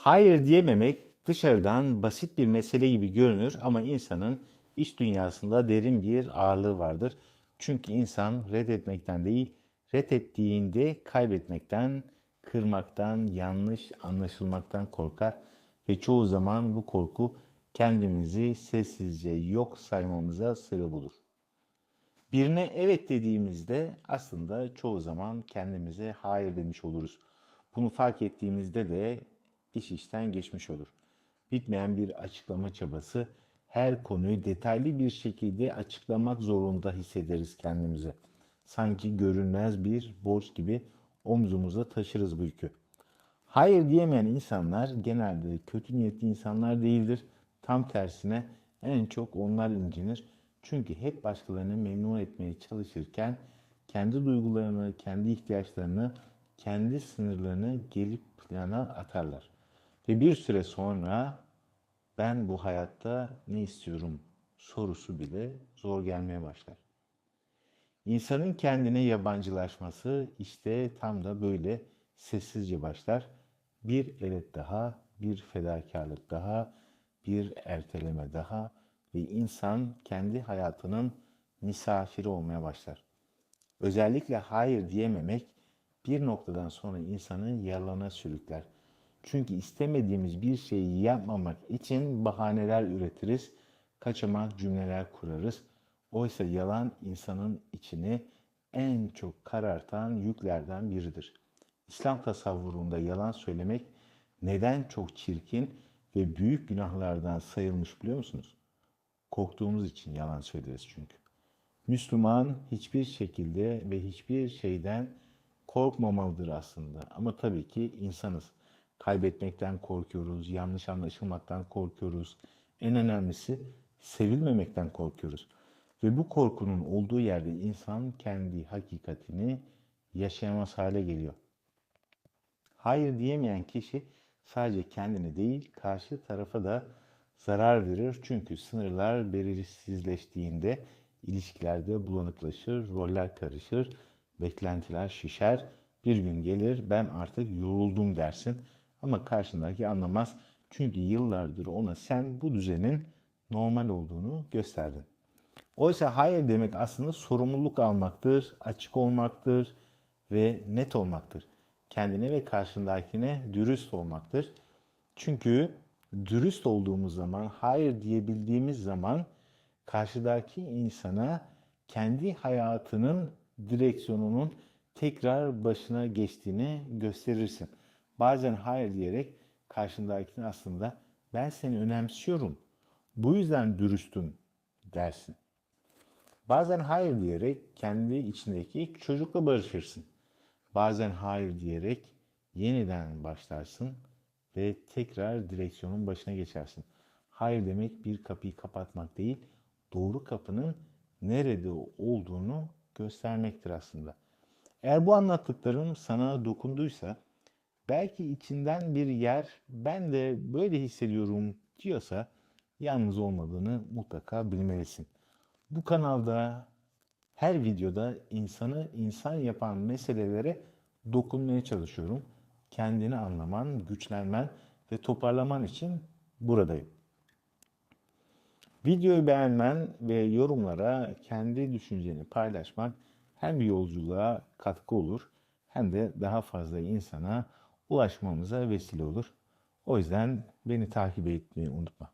Hayır diyememek dışarıdan basit bir mesele gibi görünür ama insanın iç dünyasında derin bir ağırlığı vardır. Çünkü insan reddetmekten değil, reddettiğinde kaybetmekten, kırmaktan, yanlış anlaşılmaktan korkar ve çoğu zaman bu korku kendimizi sessizce yok saymamıza sebep olur. Birine evet dediğimizde aslında çoğu zaman kendimize hayır demiş oluruz. Bunu fark ettiğimizde de iş işten geçmiş olur. Bitmeyen bir açıklama çabası her konuyu detaylı bir şekilde açıklamak zorunda hissederiz kendimizi. Sanki görünmez bir borç gibi omzumuza taşırız bu yükü. Hayır diyemeyen insanlar genelde kötü niyetli insanlar değildir. Tam tersine en çok onlar incinir. Çünkü hep başkalarını memnun etmeye çalışırken kendi duygularını, kendi ihtiyaçlarını, kendi sınırlarını gelip plana atarlar. Ve bir süre sonra ben bu hayatta ne istiyorum sorusu bile zor gelmeye başlar. İnsanın kendine yabancılaşması işte tam da böyle sessizce başlar. Bir evet daha, bir fedakarlık daha, bir erteleme daha ve insan kendi hayatının misafiri olmaya başlar. Özellikle hayır diyememek bir noktadan sonra insanı yalana sürükler. Çünkü istemediğimiz bir şeyi yapmamak için bahaneler üretiriz, kaçamak cümleler kurarız. Oysa yalan insanın içini en çok karartan yüklerden biridir. İslam tasavvurunda yalan söylemek neden çok çirkin ve büyük günahlardan sayılmış biliyor musunuz? Korktuğumuz için yalan söyleriz çünkü. Müslüman hiçbir şekilde ve hiçbir şeyden korkmamalıdır aslında. Ama tabii ki insanız. Kaybetmekten korkuyoruz, yanlış anlaşılmaktan korkuyoruz. En önemlisi sevilmemekten korkuyoruz. Ve bu korkunun olduğu yerde insan kendi hakikatini yaşayamaz hale geliyor. Hayır diyemeyen kişi sadece kendine değil karşı tarafa da zarar verir. Çünkü sınırlar belirsizleştiğinde ilişkilerde bulanıklaşır, roller karışır, beklentiler şişer. Bir gün gelir ben artık yoruldum dersin ama karşındaki anlamaz. Çünkü yıllardır ona sen bu düzenin normal olduğunu gösterdin. Oysa hayır demek aslında sorumluluk almaktır, açık olmaktır ve net olmaktır. Kendine ve karşındakine dürüst olmaktır. Çünkü dürüst olduğumuz zaman, hayır diyebildiğimiz zaman karşıdaki insana kendi hayatının direksiyonunun tekrar başına geçtiğini gösterirsin. Bazen hayır diyerek karşındakine aslında ben seni önemsiyorum. Bu yüzden dürüstüm dersin. Bazen hayır diyerek kendi içindeki çocukla barışırsın. Bazen hayır diyerek yeniden başlarsın ve tekrar direksiyonun başına geçersin. Hayır demek bir kapıyı kapatmak değil, doğru kapının nerede olduğunu göstermektir aslında. Eğer bu anlattıklarım sana dokunduysa, belki içinden bir yer ben de böyle hissediyorum diyorsa yalnız olmadığını mutlaka bilmelisin. Bu kanalda her videoda insanı insan yapan meselelere dokunmaya çalışıyorum. Kendini anlaman, güçlenmen ve toparlaman için buradayım. Videoyu beğenmen ve yorumlara kendi düşünceni paylaşmak hem yolculuğa katkı olur hem de daha fazla insana ulaşmamıza vesile olur. O yüzden beni takip etmeyi unutma.